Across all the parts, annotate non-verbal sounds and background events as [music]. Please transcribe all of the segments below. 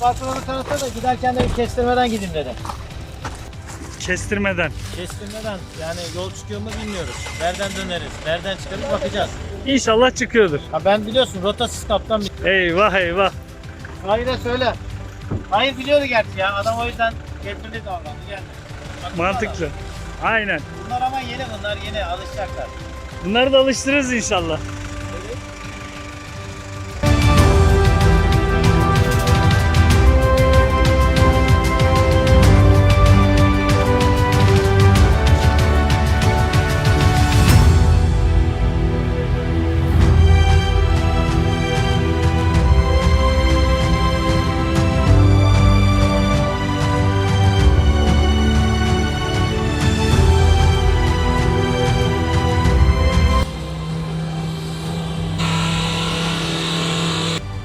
patronu tanıtsa da giderken de bir kestirmeden gideyim dedi. Kestirmeden. Kestirmeden yani yol çıkıyor mu bilmiyoruz. Nereden döneriz, nereden çıkarız bakacağız. İnşallah çıkıyordur. Ha ben biliyorsun rotasız kaptan. Eyvah eyvah. Hayır'a söyle. Hayır biliyordu gerçi ya. Adam o yüzden tedbirli davrandı. Bakın Mantıklı. Aynen. adam. Bunlar ama yeni bunlar yeni alışacaklar. Bunları da alıştırırız inşallah.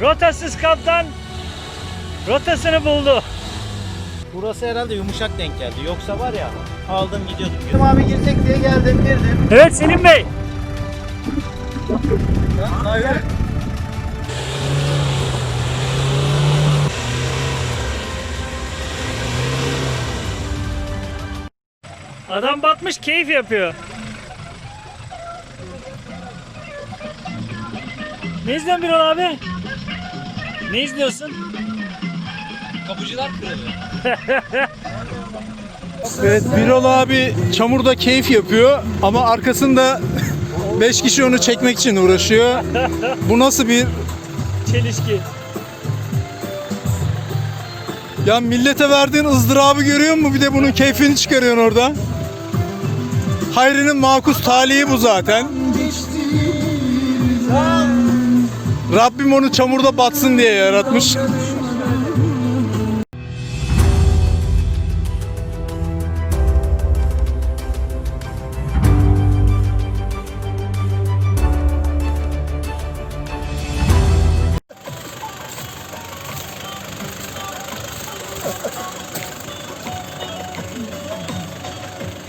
Rotasız kaptan rotasını buldu. Burası herhalde yumuşak denk geldi. Yoksa var ya aldım gidiyordum. Gülüm abi girecek diye geldim girdim. Evet Selim Bey. Hayır. Adam batmış keyif yapıyor. Ne izliyorsun Birol abi? Ne izliyorsun? [laughs] Evet Birol abi çamurda keyif yapıyor ama arkasında [laughs] 5 kişi onu çekmek için uğraşıyor. Bu nasıl bir Çelişki. ya millete verdiğin ızdırabı görüyor musun? Bir de bunun keyfini çıkarıyorsun orada. Hayri'nin makus talihi bu zaten. Rabbim onu çamurda batsın diye yaratmış.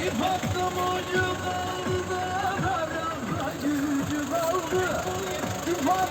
İp attım ucu kaldı